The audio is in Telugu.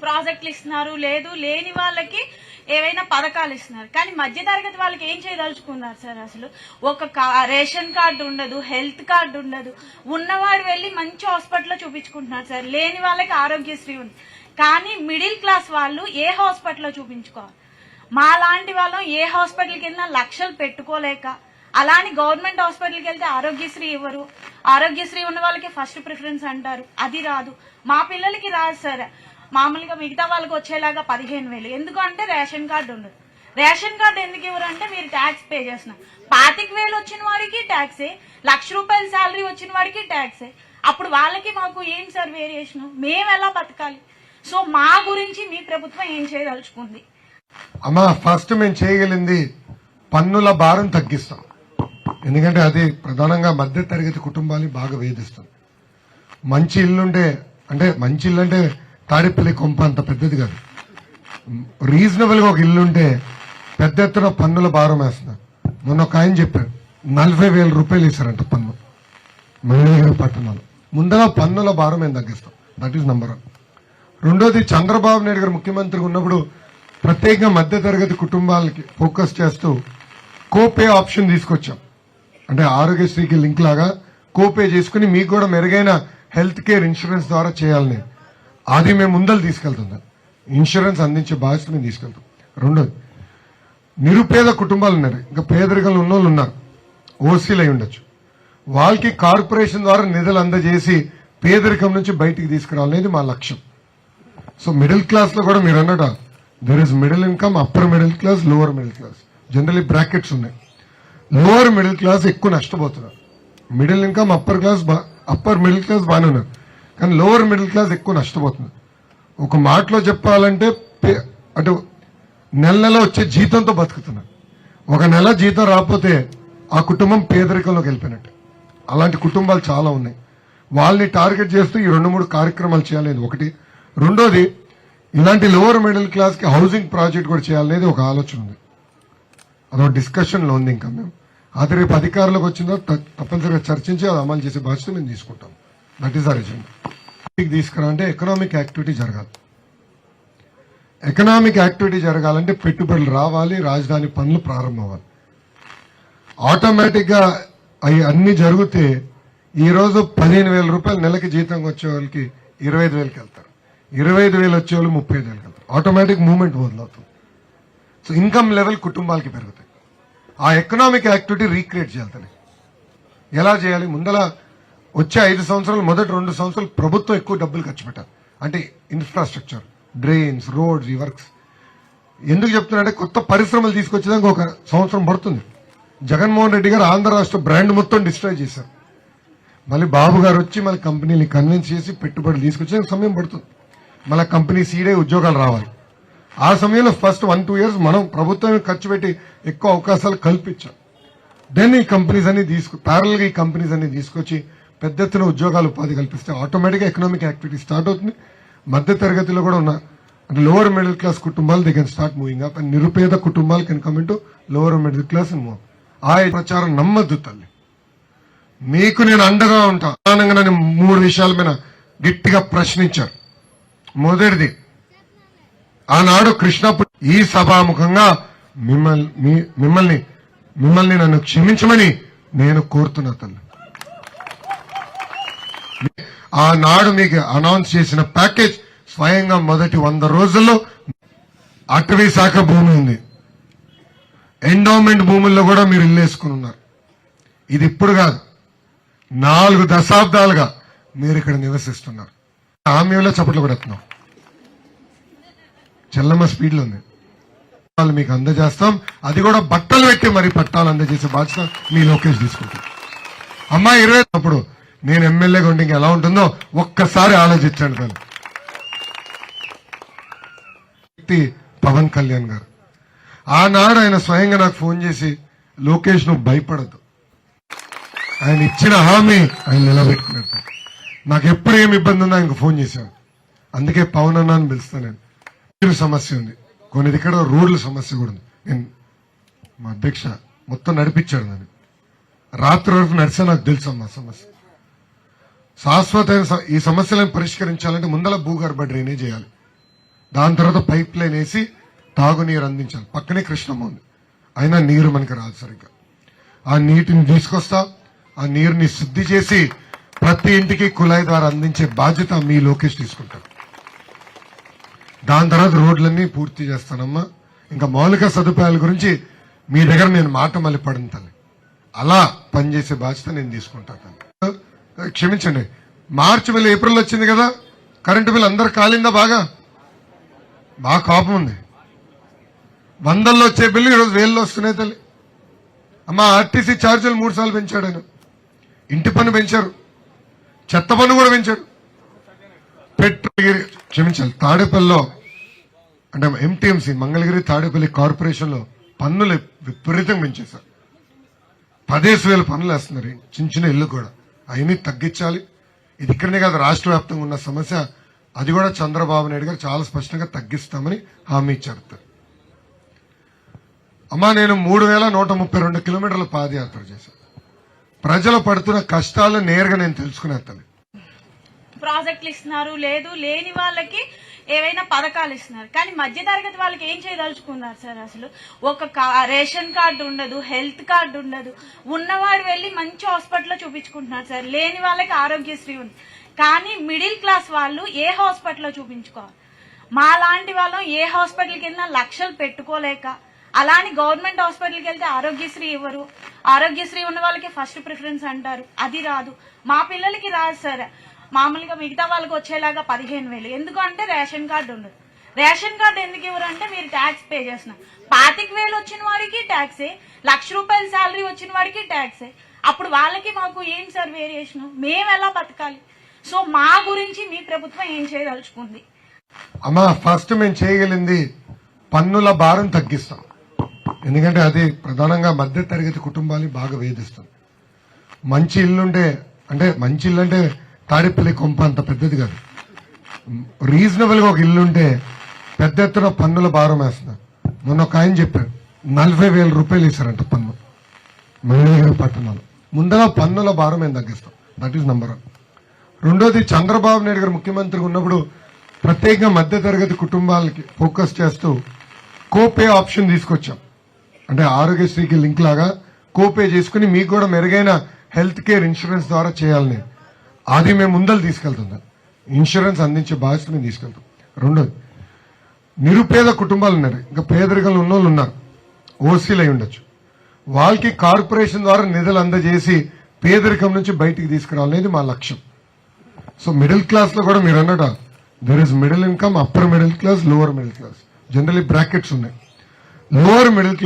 ప్రాజెక్టులు ఇస్తున్నారు లేదు లేని వాళ్ళకి ఏవైనా పథకాలు ఇస్తున్నారు. కానీ మధ్య తరగతి వాళ్ళకి ఏం చేయదలుచుకున్నారు సార్ అసలు? ఒక కా- రేషన్ కార్డు ఉండదు హెల్త్ కార్డు ఉండదు. ఉన్నవాడు వెళ్ళి మంచి హాస్పిటల్లో చూపించుకుంటున్నారు సార్. లేని వాళ్ళకి ఆరోగ్యశ్రీ ఉంది. కానీ మిడిల్ క్లాస్ వాళ్ళు ఏ హాస్పిటల్లో చూపించుకోవాలి? మా లాంటి వాళ్ళం ఏ హాస్పిటల్కి వెళ్ళినా లక్షలు పెట్టుకోలేక అలానే గవర్నమెంట్ హాస్పిటల్కి వెళ్తే ఆరోగ్యశ్రీ ఇవ్వరు. ఆరోగ్యశ్రీ ఉన్న వాళ్ళకి ఫస్ట్ ప్రిఫరెన్స్ అంటారు. అది రాదు. మా పిల్లలకి రాదు సార్. మామూలుగా మిగతా వాళ్ళకి వచ్చేలాగా పదిహేను వేలు. ఎందుకంటే రేషన్ కార్డు ఉండదు. రేషన్ కార్డు ఎందుకు ఇవ్వరు అంటే మీరు ట్యాక్స్ పే చేస్తున్నారు. పాతిక వేలు వచ్చిన వాడికి ట్యాక్సే లక్ష రూపాయల శాలరీ వచ్చిన వాడికి ట్యాక్సే అప్పుడు వాళ్ళకి మాకు ఏం సార్ వేరియేషన్ మేము ఎలా బతకాలి? సో మా గురించి మీ ప్రభుత్వం ఏం చేయదలుచుకుంది? అమ్మా ఫస్ట్ మేము చేయగలిగింది పన్నుల భారం తగ్గిస్తాం. ఎందుకంటే అది ప్రధానంగా మధ్య తరగతి కుటుంబాన్ని బాగా వేధిస్తుంది. మంచి ఇల్లుంటే అంటే మంచి ఇల్లు అంటే తాడిపల్లి కొంప అంత పెద్దది కాదు. రీజనబుల్గా ఒక ఇల్లు ఉంటే పెద్ద ఎత్తున పన్నుల భారం వేస్తున్నారు. మొన్న ఒక ఆయన చెప్పారు నలభై వేల రూపాయలు ఇస్తారంట పన్ను. మహిళ పట్టణాలు. ముందర పన్నుల భారం మేము తగ్గిస్తాం. దట్ ఈస్ నంబర్ వన్ రెండోది చంద్రబాబు నాయుడు గారు ముఖ్యమంత్రిగా ఉన్నప్పుడు ప్రత్యేకంగా మధ్య తరగతి కుటుంబాలకి ఫోకస్ చేస్తూ కోపే ఆప్షన్ తీసుకొచ్చాం. అంటే ఆరోగ్యశ్రీకి లింక్ లాగా కోపే చేసుకుని మీకు కూడా మెరుగైన హెల్త్ కేర్ ఇన్సూరెన్స్ ద్వారా చేయాలని. అది మేము ముందలు తీసుకెళ్తున్నాం ఇన్సూరెన్స్ అందించే బాధ్యత మేము తీసుకెళ్తాం. రెండోది నిరుపేద కుటుంబాలు ఉన్నారు. ఇంకా పేదరికంలో ఉన్న వాళ్ళు ఉన్నారు. ఓసీలు అయి ఉండొచ్చు. వాళ్ళకి కార్పొరేషన్ ద్వారా నిధులు అందజేసి పేదరికం నుంచి బయటికి తీసుకురావాలనేది మా లక్ష్యం. సో మిడిల్ క్లాస్లో కూడా మీరు అన్నట there is middle income upper middle class lower middle class generally brackets ఉన్నాయి. లోవర్ మిడిల్ క్లాస్ ఎక్కువ నష్టపోతున్నారు. Middle income upper class upper middle class బాగానే ఉన్నారు. కానీ లోవర్ మిడిల్ క్లాస్ ఎక్కువ నష్టపోతుంది. ఒక మాటలో చెప్పాలంటే పే- అటు నెల నెల వచ్చే జీతంతో బతుకుతున్నారు ఒక నెల జీతం రాకపోతే ఆ కుటుంబం పేదరికంలోకి వెళ్ళిపోయినట్టు. అలాంటి కుటుంబాలు చాలా ఉన్నాయి. వాళ్ళని టార్గెట్ చేస్తూ ఈ రెండు మూడు కార్యక్రమాలు చేయాలనేది ఒకటి. రెండోది ఇలాంటి లోవర్ మిడిల్ క్లాస్కి హౌసింగ్ ప్రాజెక్ట్ కూడా చేయాలనేది ఒక ఆలోచన ఉంది. అదొక డిస్కషన్లో ఉంది ఇంకా మేము. అది రేపు అధికారులకు వచ్చిందో తప్పనిసరిగా చర్చించి అది అమలు చేసే బాధ్యత మేము తీసుకుంటాం. దట్ ఈస్ ఆర్ ఎజెండా తీసుకురా అంటే ఎకనామిక్ యాక్టివిటీ జరగాలి. ఎకనామిక్ యాక్టివిటీ జరగాలంటే పెట్టుబడులు రావాలి రాజధాని పనులు ప్రారంభం అవ్వాలి ఆటోమేటిక్ అవి అన్ని జరిగితే ఈ రోజు పదిహేను వేల రూపాయలు నెలకి జీతం వచ్చే వాళ్ళకి ఇరవై ఐదు వేలకి వెళ్తారు. ఇరవై ఐదు వేలు వచ్చే వాళ్ళు ముప్పై ఐదు వేలకి వెళ్తారు. ఆటోమేటిక్ మూమెంట్ మొదలవుతుంది సో ఇన్కమ్ లెవెల్ కుటుంబాలకి పెరుగుతాయి. ఆ ఎకనామిక్ యాక్టివిటీ రీక్రియేట్ చేయాలి ఎలా చేయాలి? ముందల వచ్చే ఐదు సంవత్సరాలు మొదటి రెండు సంవత్సరాలు ప్రభుత్వం ఎక్కువ డబ్బులు ఖర్చు పెట్టారు అంటే ఇన్ఫ్రాస్ట్రక్చర్ డ్రైన్స్ రోడ్స్ ఈ వర్క్స్ ఎందుకు చెప్తున్నారంటే కొత్త పరిశ్రమలు తీసుకొచ్చేదానికి ఒక సంవత్సరం పడుతుంది. జగన్మోహన్ రెడ్డి గారు ఆంధ్ర రాష్ట్ర బ్రాండ్ మొత్తం డిస్ట్రాయ్ చేశారు. మళ్ళీ బాబు గారు వచ్చి మళ్ళీ కంపెనీని కన్విన్స్ చేసి పెట్టుబడులు తీసుకొచ్చే సమయం పడుతుంది. మళ్ళీ కంపెనీ సీడే ఉద్యోగాలు రావాలి. ఆ సమయంలో ఫస్ట్ వన్ టూ ఇయర్స్ మనం ప్రభుత్వం ఖర్చు పెట్టి ఎక్కువ అవకాశాలు కల్పించాం. దెన్ ఈ కంపెనీస్ అన్ని తీసుకు ప్యారల్గా ఈ కంపెనీస్ అన్ని తీసుకొచ్చి పెద్ద ఎత్తున ఉద్యోగాలు ఉపాధి కల్పిస్తే ఆటోమేటిక్గా ఎకనామిక్ యాక్టివిటీ స్టార్ట్ అవుతుంది. మధ్య తరగతిలో కూడా ఉన్న అంటే లోవర్ మిడిల్ క్లాస్ కుటుంబాలు they can start moving up and నిరుపేద కుటుంబాలు can come into lower middle class and move ఆ ప్రచారం నమ్మద్దు తల్లి. మీకు నేను అండగా ఉంటా. ప్రధానంగా నన్ను మూడు విషయాల మీద గట్టిగా ప్రశ్నించారు. మొదటిది ఆనాడు కృష్ణప్పుడు ఈ సభాముఖంగా మిమ్మల్ని మిమ్మల్ని మిమ్మల్ని నన్ను క్షమించమని నేను కోరుతున్నా తల్లి. ఆనాడు మీకు అనౌన్స్ చేసిన ప్యాకేజ్ స్వయంగా మొదటి వంద రోజుల్లో అటవీ శాఖ భూమి ఉంది. ఎండోమెంట్ భూముల్లో కూడా మీరు ఇల్లేసుకుని ఉన్నారు. ఇది ఇప్పుడు కాదు. నాలుగు దశాబ్దాలుగా మీరు ఇక్కడ నివసిస్తున్నారు. హామీలో చప్పట్లు కూడా ఎత్తున్నాం చెల్లమ్మ స్పీడ్లో ఉంది. వాళ్ళు మీకు అందజేస్తాం. అది కూడా బట్టలు పెట్టి మరి పట్టాలు అందజేసే బాధ్యత మీ లోకేష్ తీసుకుంటాం అమ్మాయి ఇరవై అప్పుడు నేను ఎమ్మెల్యేగా ఉండి ఇంకా ఎలా ఉంటుందో ఒక్కసారి ఆలోచించండి తను వ్యక్తి పవన్ కళ్యాణ్ గారు. ఆనాడు ఆయన స్వయంగా నాకు ఫోన్ చేసి లోకేష్ నువ్వు భయపడద్దు ఆయన ఇచ్చిన హామీ ఆయన నిలబెట్టుకున్నాడు నాకు ఎప్పుడు ఏమి ఇబ్బంది ఉందో ఆయనకు ఫోన్ చేశాను. అందుకే పవన్ అన్న అని పిలుస్తాను నేను. నీరు సమస్య ఉంది. కొన్ని ఇక్కడ రోడ్ల సమస్య కూడా ఉంది. నేను మా అధ్యక్ష మొత్తం నడిపించాడు నన్ను. రాత్రి వరకు నడిచా నాకు తెలుసు మా సమస్య. శాశ్వతమైన స- ఈ సమస్యలను పరిష్కరించాలంటే ముందల భూగర్భ డ్రైనేజ్ చేయాలి. దాని తర్వాత పైప్ లైన్ వేసి తాగునీరు అందించాలి. పక్కనే కృష్ణమ్మ ఉంది. అయినా నీరు మనకి రాదు సరిగ్గా. ఆ నీటిని తీసుకొస్తా ఆ నీరుని శుద్ధి చేసి ప్రతి ఇంటికి కుళాయి ద్వారా అందించే బాధ్యత మీ లోకేష్ తీసుకుంటారు దాని తర్వాత రోడ్లన్నీ పూర్తి చేస్తానమ్మా. ఇంకా మౌలిక సదుపాయాల గురించి మీ దగ్గర నేను మాట మళ్ళీ పడిన తల్లి. అలా పనిచేసే బాధ్యత నేను తీసుకుంటాను క్షమించండి. మార్చి బిల్ ఏప్రిల్ వచ్చింది కదా? కరెంటు బిల్ అందరు కాలిందా బాగా? బాగా కోపం ఉంది. వందల్లో వచ్చే బిల్లు ఈరోజు వేల్లో వస్తున్నాయి తల్లి. అమ్మా ఆర్టీసీ ఛార్జీలు మూడు సార్లు పెంచాడు ఆయన. ఇంటి పన్ను పెంచారు. చెత్త పన్ను కూడా పెంచారు పెట్రోల్ క్షమించాలి. తాడేపల్లిలో అంటే ఎంటీఎంసీ మంగళగిరి తాడేపల్లి కార్పొరేషన్లో పన్నులు విపరీతంగా పెంచేశారు. పదేసి వేల పన్నులు వేస్తున్నారు చిన్న చిన్న ఇల్లు కూడా. అవన్నీ తగ్గించాలి. ఇది ఇక్కడనే కాదు రాష్ట్ర వ్యాప్తంగా ఉన్న సమస్య. అది కూడా చంద్రబాబు నాయుడు గారు చాలా స్పష్టంగా తగ్గిస్తామని హామీ ఇచ్చారు. అమ్మా నేను మూడు వేల నూట ముప్పై రెండు కిలోమీటర్ల పాదయాత్ర చేశాను. ప్రజలు పడుతున్న కష్టాలు నేరుగా నేను తెలుసుకునే తల్లి ప్రాజెక్టులు ఇస్తున్నారు లేదు లేని వాళ్ళకి ఏవైనా పథకాలు ఇస్తున్నారు. కానీ మధ్య తరగతి వాళ్ళకి ఏం చేయదలుచుకున్నారు సార్ అసలు? ఒక కా- రేషన్ కార్డు ఉండదు హెల్త్ కార్డు ఉండదు. ఉన్నవాడు వెళ్ళి మంచి హాస్పిటల్లో చూపించుకుంటున్నారు సార్. లేని వాళ్ళకి ఆరోగ్యశ్రీ ఉంది. కానీ మిడిల్ క్లాస్ వాళ్ళు ఏ హాస్పిటల్లో చూపించుకోవాలి? మా లాంటి వాళ్ళం ఏ హాస్పిటల్కి వెళ్ళినా లక్షలు పెట్టుకోలేక అలానే గవర్నమెంట్ హాస్పిటల్కి వెళ్తే ఆరోగ్యశ్రీ ఇవ్వరు. ఆరోగ్యశ్రీ ఉన్న వాళ్ళకి ఫస్ట్ ప్రిఫరెన్స్ అంటారు. అది రాదు. మా పిల్లలకి రాదు సార్. మామూలుగా మిగతా వాళ్ళకి వచ్చేలాగా పదిహేను వేలు. ఎందుకంటే రేషన్ కార్డు ఉండదు. రేషన్ కార్డు ఎందుకు ఇవ్వరు అంటే మీరు ట్యాక్స్ పే చేస్తున్నారు. పాతిక వేలు వచ్చిన వాడికి ట్యాక్సే లక్ష రూపాయల శాలరీ వచ్చిన వాడికి ట్యాక్సే అప్పుడు వాళ్ళకి మాకు ఏం సార్ వేరియేషన్ మేము ఎలా బతకాలి? సో మా గురించి మీ ప్రభుత్వం ఏం చేయదలుచుకుంది? అమ్మా ఫస్ట్ మేము చేయగలిగింది పన్నుల భారం తగ్గిస్తాం. ఎందుకంటే అది ప్రధానంగా మధ్య తరగతి కుటుంబాలు బాగా వేధిస్తుంది. మంచి ఇల్లుంటే అంటే మంచి ఇల్లు అంటే తాడిపల్లి కొంప అంత పెద్దది కాదు. రీజనబుల్గా ఒక ఇల్లు ఉంటే పెద్ద ఎత్తున పన్నుల భారం వేస్తున్నారు. మొన్న ఒక ఆయన చెప్పారు నలభై వేల రూపాయలు ఇస్తారంట పన్ను. మంగళగిరి పట్టణాలు. ముందర పన్నుల భారం మేము తగ్గిస్తాం. దట్ ఈస్ నంబర్ వన్ రెండోది చంద్రబాబు నాయుడు గారు ముఖ్యమంత్రిగా ఉన్నప్పుడు ప్రత్యేకంగా మధ్య తరగతి కుటుంబాలకి ఫోకస్ చేస్తూ కోపే ఆప్షన్ తీసుకొచ్చాం. అంటే ఆరోగ్యశ్రీకి లింక్ లాగా కోపే చేసుకుని మీకు కూడా మెరుగైన హెల్త్ కేర్ ఇన్సూరెన్స్ ద్వారా చేయాలని. అది మేము ముందలు తీసుకెళ్తున్నాం ఇన్సూరెన్స్ అందించే బాధ్యత మేము తీసుకెళ్తాం. రెండోది నిరుపేద కుటుంబాలు ఉన్నారు. ఇంకా పేదరికంలో ఉన్న వాళ్ళు ఉన్నారు. ఓసీలు అయి ఉండొచ్చు. వాళ్ళకి కార్పొరేషన్ ద్వారా నిధులు అందజేసి పేదరికం నుంచి బయటికి తీసుకురావాలనేది మా లక్ష్యం. సో మిడిల్ క్లాస్లో కూడా మీరు అన్నట there is middle income upper middle class lower middle class generally brackets ఉన్నాయి. Lower middle class